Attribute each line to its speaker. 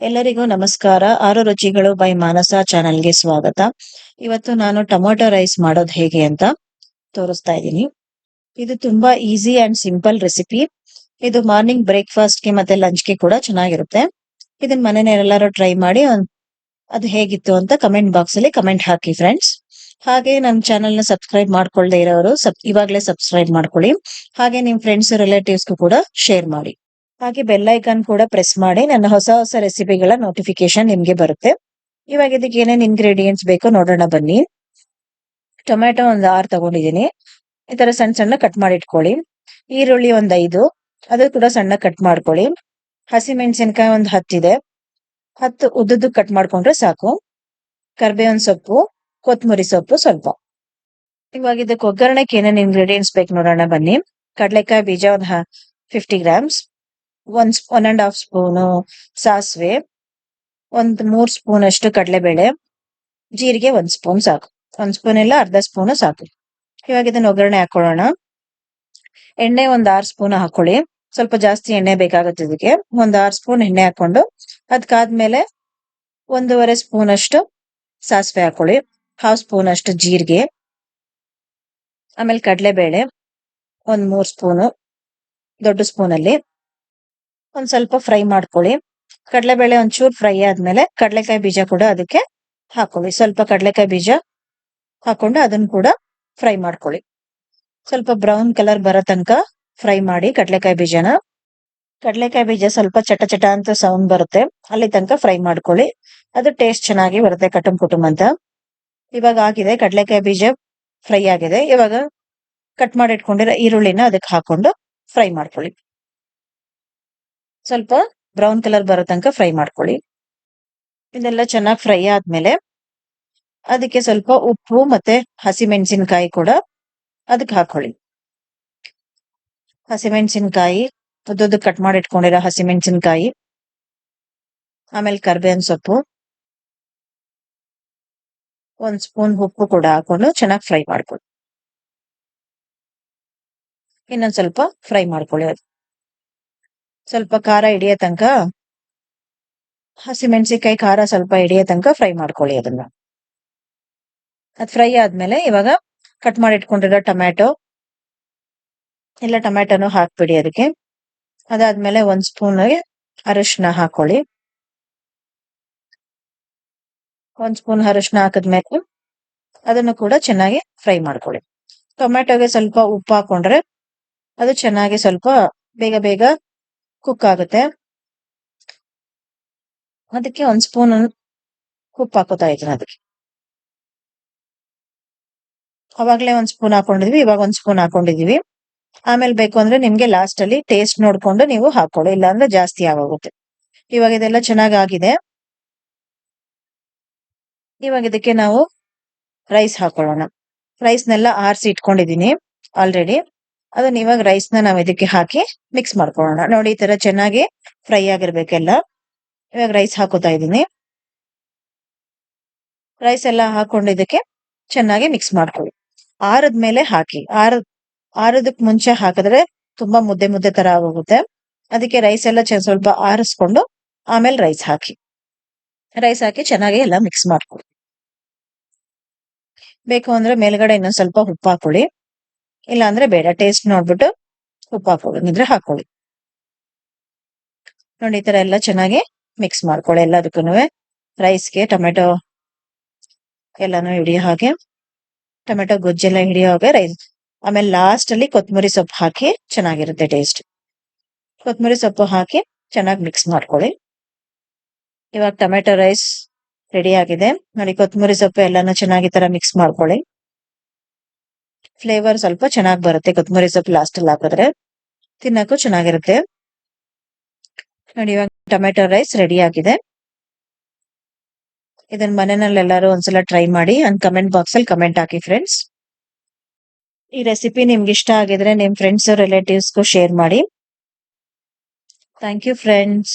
Speaker 1: ಎಲ್ಲರಿಗೂ ನಮಸ್ಕಾರ. ಆರು ರುಚಿಗಳು ಬೈ ಮಾನಸ ಚಾನೆಲ್ಗೆ ಸ್ವಾಗತ. ಇವತ್ತು ನಾನು ಟೊಮೊಟೊ ರೈಸ್ ಮಾಡೋದು ಹೇಗೆ ಅಂತ ತೋರಿಸ್ತಾ ಇದ್ದೀನಿ. ಇದು ತುಂಬಾ ಈಸಿ ಅಂಡ್ ಸಿಂಪಲ್ ರೆಸಿಪಿ. ಇದು ಮಾರ್ನಿಂಗ್ ಬ್ರೇಕ್ಫಾಸ್ಟ್ಗೆ ಮತ್ತೆ ಲಂಚ್ಗೆ ಕೂಡ ಚೆನ್ನಾಗಿರುತ್ತೆ. ಇದನ್ನ ಎಲ್ಲರೂ ಟ್ರೈ ಮಾಡಿ ಅದು ಹೇಗಿತ್ತು ಅಂತ ಕಮೆಂಟ್ ಬಾಕ್ಸ್ ಅಲ್ಲಿ ಕಮೆಂಟ್ ಹಾಕಿ ಫ್ರೆಂಡ್ಸ್. ಹಾಗೆ ನನ್ನ ಚಾನೆಲ್ನ ಸಬ್ಸ್ಕ್ರೈಬ್ ಮಾಡ್ಕೊಳ್ದೇ ಇರೋರು ಇವಾಗಲೇ ಸಬ್ಸ್ಕ್ರೈಬ್ ಮಾಡ್ಕೊಳ್ಳಿ. ಹಾಗೆ ನಿಮ್ ಫ್ರೆಂಡ್ಸ್ ರಿಲೇಟಿವ್ಸ್ಗೂ ಕೂಡ ಶೇರ್ ಮಾಡಿ. ಹಾಗೆ ಬೆಲ್ ಐಕಾನ್ ಕೂಡ ಪ್ರೆಸ್ ಮಾಡಿ ನನ್ನ ಹೊಸ ಹೊಸ ರೆಸಿಪಿಗಳ ನೋಟಿಫಿಕೇಶನ್ ನಿಮ್ಗೆ ಬರುತ್ತೆ. ಇವಾಗ ಇದಕ್ಕೆ ಏನೇನ್ ಇಂಗ್ರೀಡಿಯೆಂಟ್ಸ್ ಬೇಕೋ ನೋಡೋಣ ಬನ್ನಿ. ಟೊಮೆಟೊ ಒಂದು ಆರು ತಗೊಂಡಿದ್ದೀನಿ. ಈ ತರ ಸಣ್ಣ ಸಣ್ಣ ಕಟ್ ಮಾಡಿ ಇಟ್ಕೊಳ್ಳಿ. ಈರುಳ್ಳಿ ಒಂದ್ ಐದು. ಅದು ಕೂಡ ಸಣ್ಣ ಕಟ್ ಮಾಡ್ಕೊಳ್ಳಿ. ಹಸಿಮೆಣಸಿನ್ಕಾಯಿ ಒಂದ್ ಹತ್ತಿದೆ ಹತ್ತು ಉದ್ದದ್ದು ಕಟ್ ಮಾಡ್ಕೊಂಡ್ರೆ ಸಾಕು. ಕರ್ಬೇವಿನ ಸೊಪ್ಪು ಕೊತ್ತಂಬರಿ ಸೊಪ್ಪು ಸ್ವಲ್ಪ. ಇವಾಗ ಇದಕ್ಕೆ ಒಗ್ಗರಣೆಗೆ ಏನೇನು ಇಂಗ್ರೀಡಿಯೆಂಟ್ಸ್ ಬೇಕು ನೋಡೋಣ ಬನ್ನಿ. ಕಡಲೆಕಾಯಿ ಬೀಜ ಒಂದು ಫಿಫ್ಟಿ ಗ್ರಾಮ್ಸ್ ಒಂದ್ ಒನ್ ಅಂಡ್ ಹಾಫ್ ಸ್ಪೂನು ಸಾಸಿವೆ, ಒಂದ್ ಮೂರ್ ಸ್ಪೂನ್ ಅಷ್ಟು ಕಡಲೆಬೇಳೆ, ಜೀರಿಗೆ ಒಂದ್ ಸ್ಪೂನ್ ಸಾಕು. ಒಂದ್ ಸ್ಪೂನ್ ಇಲ್ಲ, ಅರ್ಧ ಸ್ಪೂನ್ ಸಾಕು. ಇವಾಗ ಇದನ್ನ ಒಗ್ಗರಣೆ ಹಾಕೊಳ್ಳೋಣ. ಎಣ್ಣೆ ಒಂದ್ ಆರ್ ಸ್ಪೂನ್ ಹಾಕೊಳ್ಳಿ. ಸ್ವಲ್ಪ ಜಾಸ್ತಿ ಎಣ್ಣೆ ಬೇಕಾಗುತ್ತೆ ಇದಕ್ಕೆ. ಒಂದ್ ಆರ್ ಸ್ಪೂನ್ ಎಣ್ಣೆ ಹಾಕೊಂಡು, ಅದ್ಕಾದ್ಮೇಲೆ ಒಂದೂವರೆ ಸ್ಪೂನ್ ಅಷ್ಟು ಸಾಸಿವೆ ಹಾಕೊಳ್ಳಿ. ಹಾಫ್ ಸ್ಪೂನ್ ಅಷ್ಟು ಜೀರಿಗೆ, ಆಮೇಲೆ ಕಡಲೆಬೇಳೆ, ಒಂದ್ ಮೂರ್ ಸ್ಪೂನು ದೊಡ್ಡ ಸ್ಪೂನ್ ಅಲ್ಲಿ ಒಂದ್ ಸ್ವಲ್ಪ ಫ್ರೈ ಮಾಡ್ಕೊಳ್ಳಿ. ಕಡಲೆಬೇಳೆ ಒಂಚೂರು ಫ್ರೈ ಆದ್ಮೇಲೆ ಕಡಲೆಕಾಯಿ ಬೀಜ ಕೂಡ ಅದಕ್ಕೆ ಹಾಕೊಳ್ಳಿ. ಸ್ವಲ್ಪ ಕಡಲೆಕಾಯಿ ಬೀಜ ಹಾಕೊಂಡು ಅದನ್ನ ಕೂಡ ಫ್ರೈ ಮಾಡ್ಕೊಳ್ಳಿ. ಸ್ವಲ್ಪ ಬ್ರೌನ್ ಕಲರ್ ಬರೋ ತನಕ ಫ್ರೈ ಮಾಡಿ ಕಡಲೆಕಾಯಿ ಬೀಜನ. ಕಡಲೆಕಾಯಿ ಬೀಜ ಸ್ವಲ್ಪ ಚಟ ಚಟ ಅಂತ ಸೌಂಡ್ ಬರುತ್ತೆ. ಅಲ್ಲಿ ತನಕ ಫ್ರೈ ಮಾಡ್ಕೊಳ್ಳಿ. ಅದು ಟೇಸ್ಟ್ ಚೆನ್ನಾಗಿ ಬರುತ್ತೆ ಕಟುಂ ಕುಟುಂಬ ಅಂತ. ಇವಾಗ ಆಗಿದೆ, ಕಡಲೆಕಾಯಿ ಬೀಜ ಫ್ರೈ ಆಗಿದೆ. ಇವಾಗ ಕಟ್ ಮಾಡಿ ಇಟ್ಕೊಂಡಿರೋ ಈರುಳ್ಳಿನ ಅದಕ್ಕೆ ಹಾಕೊಂಡು ಫ್ರೈ ಮಾಡ್ಕೊಳ್ಳಿ. ಸ್ವಲ್ಪ ಬ್ರೌನ್ ಕಲರ್ ಬರೋ ತನಕ ಫ್ರೈ ಮಾಡ್ಕೊಳ್ಳಿ. ಇದೆಲ್ಲ ಚೆನ್ನಾಗಿ ಫ್ರೈ ಆದ್ಮೇಲೆ ಅದಕ್ಕೆ ಸ್ವಲ್ಪ ಉಪ್ಪು ಮತ್ತೆ ಹಸಿಮೆಣಸಿನಕಾಯಿ ಕೂಡ ಅದಕ್ಕೆ ಹಾಕೊಳ್ಳಿ. ಹಸಿಮೆಣಸಿನಕಾಯಿ ಉದ್ದದ್ದು ಕಟ್ ಮಾಡಿ ಇಟ್ಕೊಂಡಿರೋ ಹಸಿಮೆಣಸಿನಕಾಯಿ, ಆಮೇಲೆ ಕರ್ಬೇವಿನ ಸೊಪ್ಪು, ಒಂದ್ ಸ್ಪೂನ್ ಉಪ್ಪು ಕೂಡ ಹಾಕೊಂಡು ಚೆನ್ನಾಗಿ ಫ್ರೈ ಮಾಡ್ಕೊಳ್ಳಿ. ಇನ್ನೊಂದ್ ಸ್ವಲ್ಪ ಫ್ರೈ ಮಾಡ್ಕೊಳ್ಳಿ ಅದು. ಸ್ವಲ್ಪ ಖಾರ ಹಿಡಿಯೋ ತನಕ ಹಸಿಮೆಣಸಿನಕಾಯಿ ಖಾರ ಸ್ವಲ್ಪ ಹಿಡಿಯೋ ತನಕ ಫ್ರೈ ಮಾಡ್ಕೊಳ್ಳಿ ಅದನ್ನ. ಅದ್ ಫ್ರೈ ಆದ್ಮೇಲೆ ಇವಾಗ ಕಟ್ ಮಾಡಿ ಇಟ್ಕೊಂಡಿರೋ ಟೊಮ್ಯಾಟೊ, ಎಲ್ಲ ಟೊಮ್ಯಾಟೊನು ಹಾಕ್ಬಿಡಿ ಅದಕ್ಕೆ. ಅದಾದ್ಮೇಲೆ ಒಂದ್ ಸ್ಪೂನ್ ಅರಿಶಿನ ಹಾಕೊಳ್ಳಿ. ಒಂದ್ ಸ್ಪೂನ್ ಅರಿಶಿನ ಹಾಕಿದ್ಮೇಲೆ ಅದನ್ನು ಕೂಡ ಚೆನ್ನಾಗಿ ಫ್ರೈ ಮಾಡ್ಕೊಳ್ಳಿ. ಟೊಮ್ಯಾಟೊಗೆ ಸ್ವಲ್ಪ ಉಪ್ಪು ಹಾಕೊಂಡ್ರೆ ಅದು ಚೆನ್ನಾಗಿ ಸ್ವಲ್ಪ ಬೇಗ ಬೇಗ ಕುಕ್ ಆಗುತ್ತೆ ಅದಕ್ಕೆ ಒಂದ್ ಸ್ಪೂನ್ ಉಪ್ಪು ಹಾಕೋತಾ ಇದ್ದೀನಿ ಅದಕ್ಕೆ ಅವಾಗ್ಲೇ ಒಂದ್ ಸ್ಪೂನ್ ಹಾಕೊಂಡಿದ್ವಿ ಇವಾಗ ಒಂದ್ ಸ್ಪೂನ್ ಹಾಕೊಂಡಿದೀವಿ ಆಮೇಲೆ ಬೇಕು ಅಂದ್ರೆ ನಿಮ್ಗೆ ಲಾಸ್ಟ್ ಅಲ್ಲಿ ಟೇಸ್ಟ್ ನೋಡ್ಕೊಂಡು ನೀವು ಹಾಕೊಳ್ಳಿ. ಇಲ್ಲಾಂದ್ರೆ ಜಾಸ್ತಿ ಆಗೋಗುತ್ತೆ. ಇವಾಗ ಇದೆಲ್ಲ ಚೆನ್ನಾಗಿ ಆಗಿದೆ ಇವಾಗ ಇದಕ್ಕೆ ನಾವು ರೈಸ್ ಹಾಕೊಳ್ಳೋಣ. ರೈಸ್ನೆಲ್ಲ ಆರಿಸಿ ಇಟ್ಕೊಂಡಿದೀನಿ ಆಲ್ರೆಡಿ ಅದನ್ನ ಇವಾಗ ರೈಸ್ನ ನಾವ್ ಇದಕ್ಕೆ ಹಾಕಿ ಮಿಕ್ಸ್ ಮಾಡ್ಕೊಳ್ಳೋಣ. ನೋಡಿ ಈ ತರ ಚೆನ್ನಾಗಿ ಫ್ರೈ ಆಗಿರ್ಬೇಕೆಲ್ಲ. ಇವಾಗ ರೈಸ್ ಹಾಕೋತಾ ಇದೀನಿ ರೈಸ್ ಎಲ್ಲ ಹಾಕೊಂಡು ಇದಕ್ಕೆ ಚೆನ್ನಾಗಿ ಮಿಕ್ಸ್ ಮಾಡ್ಕೊಳ್ಳಿ. ಆರದ ಮೇಲೆ ಹಾಕಿ. ಆರ ಆರದಕ್ ಮುಂಚೆ ಹಾಕಿದ್ರೆ ತುಂಬಾ ಮುದ್ದೆ ಮುದ್ದೆ ತರ ಆಗೋಗುತ್ತೆ. ಅದಕ್ಕೆ ರೈಸ್ ಎಲ್ಲ ಸ್ವಲ್ಪ ಆರಿಸ್ಕೊಂಡು ಆಮೇಲೆ ರೈಸ್ ಹಾಕಿ. ರೈಸ್ ಹಾಕಿ ಚೆನ್ನಾಗಿ ಎಲ್ಲ ಮಿಕ್ಸ್ ಮಾಡ್ಕೊಳ್ಳಿ. ಬೇಕು ಅಂದ್ರೆ ಮೇಲ್ಗಡೆ ಇನ್ನೊಂದ್ ಸ್ವಲ್ಪ ಉಪ್ಪು ಹಾಕೊಳ್ಳಿ ಇಲ್ಲ ಅಂದ್ರೆ ಬೇಡ ಟೇಸ್ಟ್ ನೋಡ್ಬಿಟ್ಟು ಉಪ್ಪು ಹಾಕೊಳ್ಳಿ ಹಾಕೊಳ್ಳಿ ನೋಡಿ, ಈ ತರ ಎಲ್ಲ ಚೆನ್ನಾಗಿ ಮಿಕ್ಸ್ ಮಾಡ್ಕೊಳ್ಳಿ ಎಲ್ಲದಕ್ಕೂ ರೈಸ್ಗೆ ಟೊಮೆಟೊ ಎಲ್ಲಾನು ಹಿಡಿಯೋ ಹಾಗೆ ಟೊಮೆಟೊ ಗೊಜ್ಜೆಲ್ಲ ಹಿಡಿಯೋ ಹಾಗೆ ರೈಸ್ ಆಮೇಲೆ ಲಾಸ್ಟ್ ಅಲ್ಲಿ ಕೊತ್ತಂಬರಿ ಸೊಪ್ಪು ಹಾಕಿ ಚೆನ್ನಾಗಿರುತ್ತೆ ಟೇಸ್ಟ್ ಕೊತ್ತಂಬರಿ ಸೊಪ್ಪು ಹಾಕಿ ಚೆನ್ನಾಗಿ ಮಿಕ್ಸ್ ಮಾಡ್ಕೊಳ್ಳಿ. ಇವಾಗ ಟೊಮೆಟೊ ರೈಸ್ ರೆಡಿ ಆಗಿದೆ. ನೋಡಿ ಕೊತ್ತಂಬರಿ ಸೊಪ್ಪು ಎಲ್ಲಾನು ಚೆನ್ನಾಗಿ ತರ ಮಿಕ್ಸ್ ಮಾಡ್ಕೊಳ್ಳಿ. ಫ್ಲೇವರ್ ಸ್ವಲ್ಪ ಚೆನ್ನಾಗಿ ಬರುತ್ತೆ. ಕೊತ್ತಂಬರಿ ಸೊಪ್ಪು ಲಾಸ್ಟ್ ಅಲ್ಲಿ ಹಾಕಿದ್ರೆ ತಿನ್ನಕ್ಕೂ ಚೆನ್ನಾಗಿರುತ್ತೆ. ನೋಡಿ, ಇವಾಗ ಟೊಮೆಟೊ ರೈಸ್ ರೆಡಿ ಆಗಿದೆ. ಇದನ್ನ ಮನೆಯಲ್ಲಿ ಎಲ್ಲರೂ ಒಂದ್ಸಲ ಟ್ರೈ ಮಾಡಿ ಅಂಡ್ ಕಮೆಂಟ್ ಬಾಕ್ಸ್ ಅಲ್ಲಿ ಕಮೆಂಟ್ ಹಾಕಿ ಫ್ರೆಂಡ್ಸ್ ಈ ರೆಸಿಪಿ ನಿಮ್ಗೆ ಇಷ್ಟ ಆಗಿದ್ರೆ ನಿಮ್ ಫ್ರೆಂಡ್ಸ್ ರಿಲೇಟಿವ್ಸ್ಗೂ ಶೇರ್ ಮಾಡಿ. Thank you friends